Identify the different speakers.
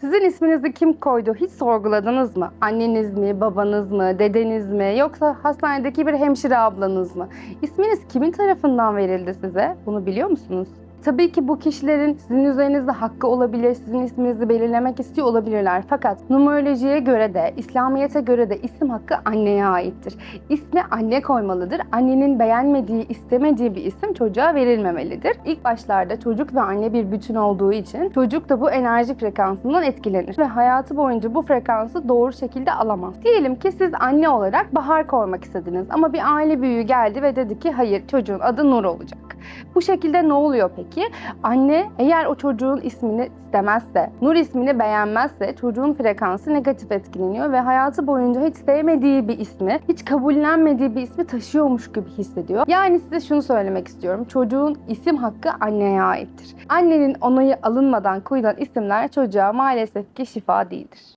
Speaker 1: Sizin isminizi kim koydu hiç sorguladınız mı? Anneniz mi, babanız mı, dedeniz mi yoksa hastanedeki bir hemşire ablanız mı? İsminiz kimin tarafından verildi size? Bunu biliyor musunuz? Tabii ki bu kişilerin sizin üzerinizde hakkı olabilir, sizin isminizi belirlemek istiyor olabilirler. Fakat numerolojiye göre de, İslamiyet'e göre de isim hakkı anneye aittir. İsmi anne koymalıdır. Annenin beğenmediği, istemediği bir isim çocuğa verilmemelidir. İlk başlarda çocuk ve anne bir bütün olduğu için çocuk da bu enerji frekansından etkilenir ve hayatı boyunca bu frekansı doğru şekilde alamaz. Diyelim ki siz anne olarak Bahar koymak istediniz ama bir aile büyüğü geldi ve dedi ki hayır çocuğun adı Nur olacak. Bu şekilde ne oluyor peki? Anne eğer o çocuğun ismini istemezse, Nur ismini beğenmezse çocuğun frekansı negatif etkileniyor ve hayatı boyunca hiç sevmediği bir ismi, hiç kabullenmediği bir ismi taşıyormuş gibi hissediyor. Yani size şunu söylemek istiyorum. Çocuğun isim hakkı anneye aittir. Annenin onayı alınmadan koyulan isimler çocuğa maalesef ki şifa değildir.